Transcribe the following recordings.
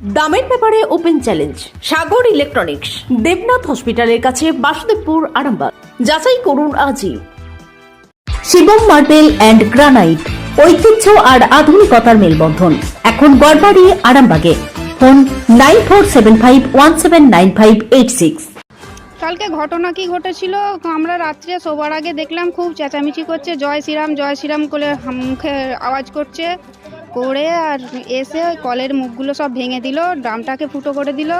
দামের ব্যাপারে open challenge, Sagar electronics, Debnath hospital কাছে বাসুদেবপুর, আরামবাগ। যাচাই করুন আজই। শিবম মার্বেল অ্যান্ড গ্রানাইট, ঐতিহ্য আর আধুনিকতার মেলবন্ধন। এখন গড়বাড়ি, আরামবাগে। Phone nine four seven five one seven nine five eight six. কালকে ঘটনা কি ঘটেছিল? আমরা রাত্রে শোবার আগে দেখলাম খুব চেঁচামেচি করছে, জয় শ্রীরাম জয় শ্রীরাম করে মুখে আওয়াজ করছে। করে আর এসে ওই কলের মুখগুলো সব ভেঙে দিল ড্রামটাকে ফুটো করে দিল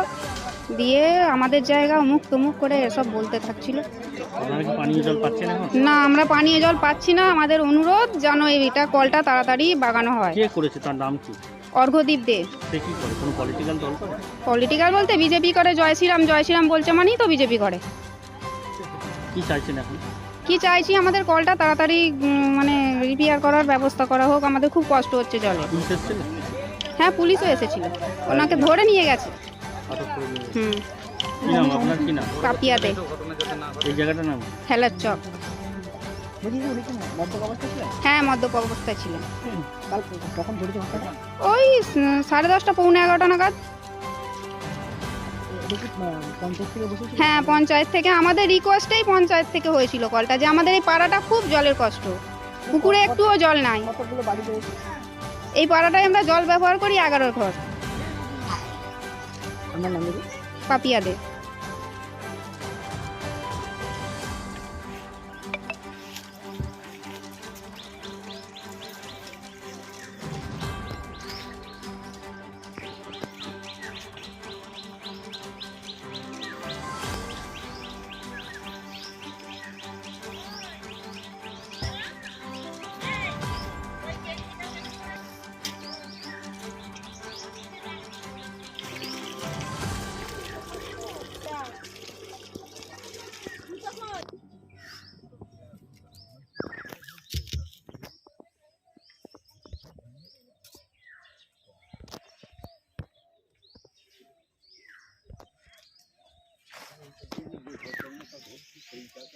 দিয়ে আমাদের জায়গা অমুক তমুক করে এসব বলতে থাকছিল। না আমরা পানীয় জল পাচ্ছি না আমাদের অনুরোধ যেন এটা কলটা তাড়াতাড়ি বাগানো হয়। কে করেছে তার নাম কি? অর্ঘ্যদীপ দে। সে কি করে? কোনো পলিটিক্যাল দল করে? পলিটিক্যাল বলতে বিজেপি করে জয় শ্রীরাম জয় শ্রীরাম বলছে মানেই তো বিজেপি করে। কি চাইছেন এখন? কি চাইছি আমাদের কলটা তাড়াতাড়ি মানে রিপেয়ার করার ব্যবস্থা করা হোক আমাদের খুব কষ্ট হচ্ছে জলে। হ্যাঁ পুলিশও এসেছিল। ওনাকে ধরে নিয়ে গেছে। হুম। কাপিয়াতে। চক। হ্যাঁ মদ্যপ অবস্থায় ছিলেন। ওই সাড়ে দশটা পৌনে এগারোটা নাগাদ। হ্যাঁ পঞ্চায়েত থেকে আমাদের রিকোয়েস্টেই পঞ্চায়েত থেকে হয়েছিল কলটা যে আমাদের এই পাড়াটা খুব জলের কষ্ট। পুকুরে একটুও জল নাই। এই পাড়াটায় আমরা জল ব্যবহার করি এগারো ঘর। পাপিয়াদের।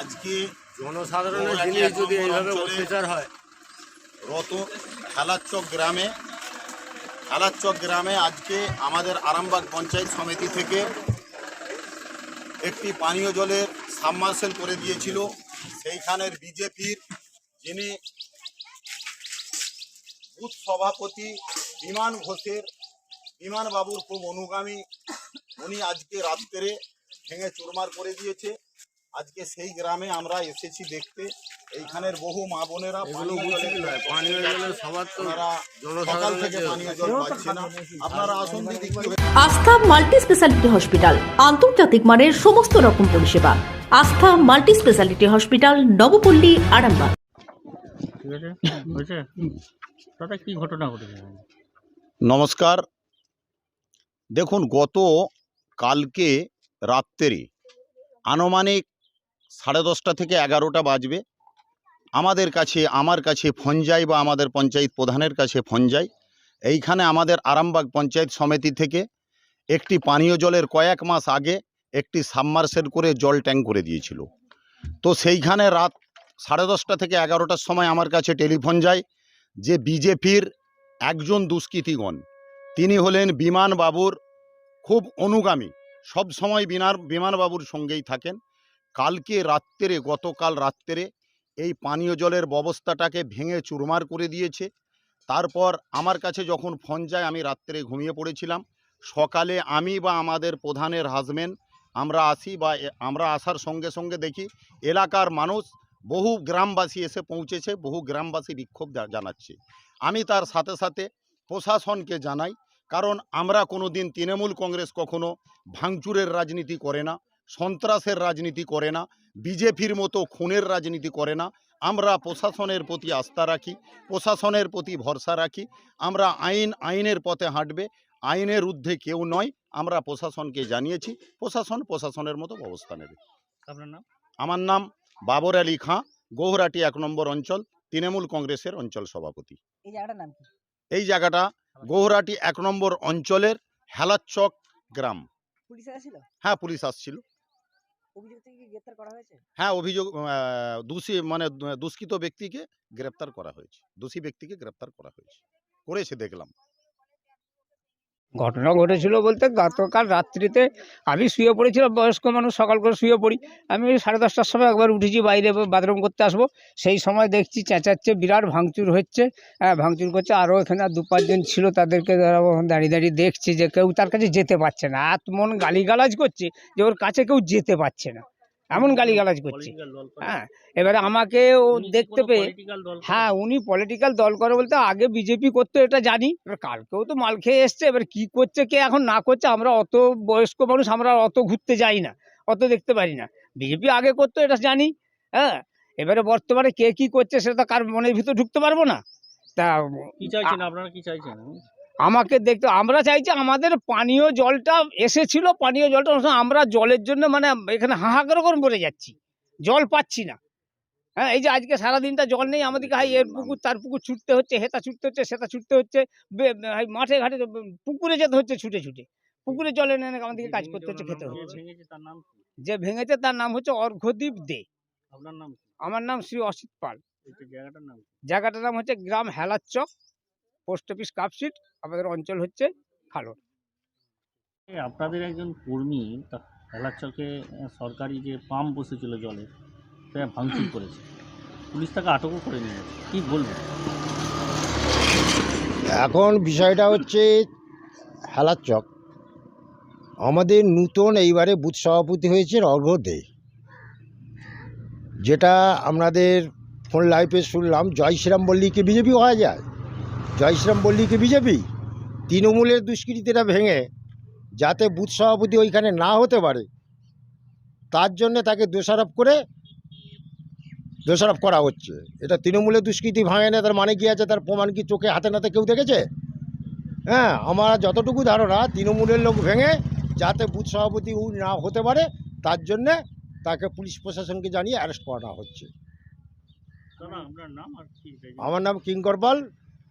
আজকে জনসাধারণের জিনিস যদি এইভাবে অত্যাচার হয়। রত খালাচক গ্রামে খালাচক গ্রামে আজকে আমাদের আরামবাগ পঞ্চায়েত সমিতি থেকে একটি পানীয় জলের সাবমার্সেল করে দিয়েছিল। সেইখানের বিজেপির যিনি বুথ সভাপতি বিমান ঘোষের বিমানবাবুর খুব অনুগামী উনি আজকে রাত্রে ভেঙে চুরমার করে দিয়েছে। আজকে সেই গ্রামে আমরা এসেছি দেখতে। এইখানের বহু মা বোনেরা পানীয় জলের- সবার তো সকাল থেকে পানীয় জল পাচ্ছে না। আপনারা আসুন দিদি আস্থা মাল্টি স্পেশালিটি হসপিটাল আন্তর্জাতিক মানের সমস্ত রকম পরিষেবা। Astha multi speciality hospital Nabapalli Arambagh. ঠিক আছে? হয়েছে? দাদা কি ঘটনা ঘটেছে? নমস্কার। দেখুন গত কালকে রাত্রে। আনুমানিক সাড়ে দশটা থেকে এগারোটা বাজবে। আমাদের কাছে, আমার কাছে ফোন যায় বা আমাদের পঞ্চায়েত প্রধানের কাছে ফোন যায়। এইখানে আমাদের আরামবাগ পঞ্চায়েত সমিতি থেকে একটি পানীয় জলের কয়েক মাস আগে একটি সাবমার্সেল করে জল ট্যাঙ্ক করে দিয়েছিল। তো সেইখানে রাত সাড়ে দশটা থেকে এগারোটার সময় আমার কাছে টেলিফোন যায় যে বিজেপির একজন দুষ্কৃতীগণ, তিনি হলেন বিমান বাবুর খুব অনুগামী সব সময় বিনার, বিমানবাবুর সঙ্গেই থাকেন। কালকে রাত্রে, গতকাল রাত্রে এই পানীয় জলের ব্যবস্থাটাকে ভেঙে চুরমার করে দিয়েছে। তারপর আমার কাছে যখন ফোন যায়, আমি রাত্রে ঘুমিয়ে পড়েছিলাম। সকালে আমি বা আমাদের প্রধানের হাজবেন্ড আমরা আসি বা আমরা আসার সঙ্গে সঙ্গে দেখি এলাকার মানুষ বহু গ্রামবাসী এসে পৌঁছেছে, বহু গ্রামবাসী বিক্ষোভ জানাচ্ছে। আমি তার সাথে সাথে প্রশাসনকে জানাই কারণ আমরা কোনো দিন তৃণমূল কংগ্রেস কখনো ভাঙচুরের রাজনীতি করে না সন্ত্রাসের রাজনীতি করে না বিজেপির মতো খুনের রাজনীতি করে না। আমরা প্রশাসনের প্রতি আস্থা রাখি প্রশাসনের প্রতি ভরসা রাখি। আমরা আইন আইনের পথে হাঁটবে আইনের ঊর্ধ্বে কেউ নয়। আমরা প্রশাসনকে জানিয়েছি প্রশাসন প্রশাসনের মতো ব্যবস্থা নেবে। আপনার নাম? আমার নাম বাবর আলী খাঁ গৌহাটি এক নম্বর অঞ্চল তৃণমূল কংগ্রেসের অঞ্চল সভাপতি। এই জায়গাটার নাম এই জায়গাটা গৌহাটি এক নম্বর অঞ্চলের হেলাচক গ্রাম। হ্যাঁ পুলিশ আসছিল। হ্যাঁ অভিযোগ দোষী মানে দুষ্কৃত ব্যক্তিকে গ্রেপ্তার করা হয়েছে। দোষী ব্যক্তিকে গ্রেপ্তার করা হয়েছে। করেছে দেখলাম। ঘটনা ঘটেছিল বলতে গতকাল রাত্রিতে আমি শুয়ে পড়েছিলাম, বয়স্ক মানুষ, সকাল করে শুয়ে পড়ি। আমি সাড়ে দশটার সময় একবার উঠেছি, বাইরে বাথরুম করতে আসব। সেই সময় দেখছি চেঁচাচ্ছে, বিরাট ভাঙচুর হচ্ছে। হ্যাঁ ভাঙচুর করছে। আরও এখানে দু পাঁচজন ছিল, তাদেরকে দাঁড়িয়ে দাঁড়িয়ে দেখছি যে কেউ তার কাছে যেতে পারছে না। এত মন গালিগালাজ করছে যে ওর কাছে কেউ যেতে পারছে না। এমন গালিগালাজ করছে? হ্যাঁ এবারে আমাকে ও দেখতে পেয়ে? হ্যাঁ উনি পলিটিক্যাল দল করে বলতে আগে বিজেপি করতো এটা জানি। এবার কালকেও তো মাল খেয়ে এসছে এবার কি করছে কে এখন না করছে আমরা অত বয়স্ক মানুষ আমরা অত ঘুরতে যাই না অত দেখতে পারি না। বিজেপি আগে করতো এটা জানি হ্যাঁ। এবারে বর্তমানে কে কি করছে সেটা তো কার মনের ভিতর ঢুকতে পারব না। তা কি চাইছেন আপনারা কি চাইছেন? আমাকে দেখতে আমরা চাইছি আমাদের পানীয় জলটা এসেছিল পানীয় জলটা আমরা জলের জন্য মানে এখানে হাহাকার করে মরে যাচ্ছি। জল পাচ্ছি না। হ্যাঁ এই যে আজকে সারাদিনটা জল নেই আমাদেরকে হাই এর পুকুর তার পুকুর ছুটতে হচ্ছে হেতা ছুটতে হচ্ছে সেটা ছুটতে হচ্ছে মাঠে ঘাটে পুকুরে যেতে হচ্ছে ছুটে ছুটে। পুকুরে জল এনে এনে আমাদেরকে কাজ করতে হচ্ছে খেতে হচ্ছে? যে ভেঙেছে তার নাম হচ্ছে অর্ঘদ্বীপ দে? আমার নাম শ্রী অসিত পাল। জায়গাটার নাম জায়গাটার নাম হচ্ছে গ্রাম হেলাচ্চক পোস্ট অফিস কাপশিট আমাদের অঞ্চল হচ্ছে খালোর এই আপনাদের একজন কর্মী তা হেলাচকে সরকারি যে পাম্প বসেছিল জলে সেটা ভাঙচুর করেছে। পুলিশ তাকে আটকও করে নিয়ে গেছে। কি বলবেন? এখন বিষয়টা হচ্ছে হেলার চক আমাদের নূতন এইবারে বুথ সভাপতি হয়েছে অর্ঘ্য দে। যেটা আমাদের ফোন লাইফে শুনলাম জয় শ্রীরাম বল্লীকে বিজেপি হওয়া যায়? জয় শ্রীরাম বল্লীকে বিজেপি? তৃণমূলের দুষ্কৃতিটা ভেঙে যাতে বুথ সভাপতি ওইখানে না হতে পারে তার জন্যে তাকে দোষারোপ করে দোষারোপ করা হচ্ছে। এটা তৃণমূলের দুষ্কৃতি ভাঙে না তার মানে কি আছে? তার প্রমাণ কি চোখে হাতে নাতে কেউ দেখেছে? হ্যাঁ আমার যতটুকু ধারণা তৃণমূলের লোক ভেঙে যাতে বুথ সভাপতি না হতে পারে তার জন্যে তাকে পুলিশ প্রশাসনকে জানিয়ে অ্যারেস্ট করা হচ্ছে। কি? আমার নাম কিঙ্কর পাল।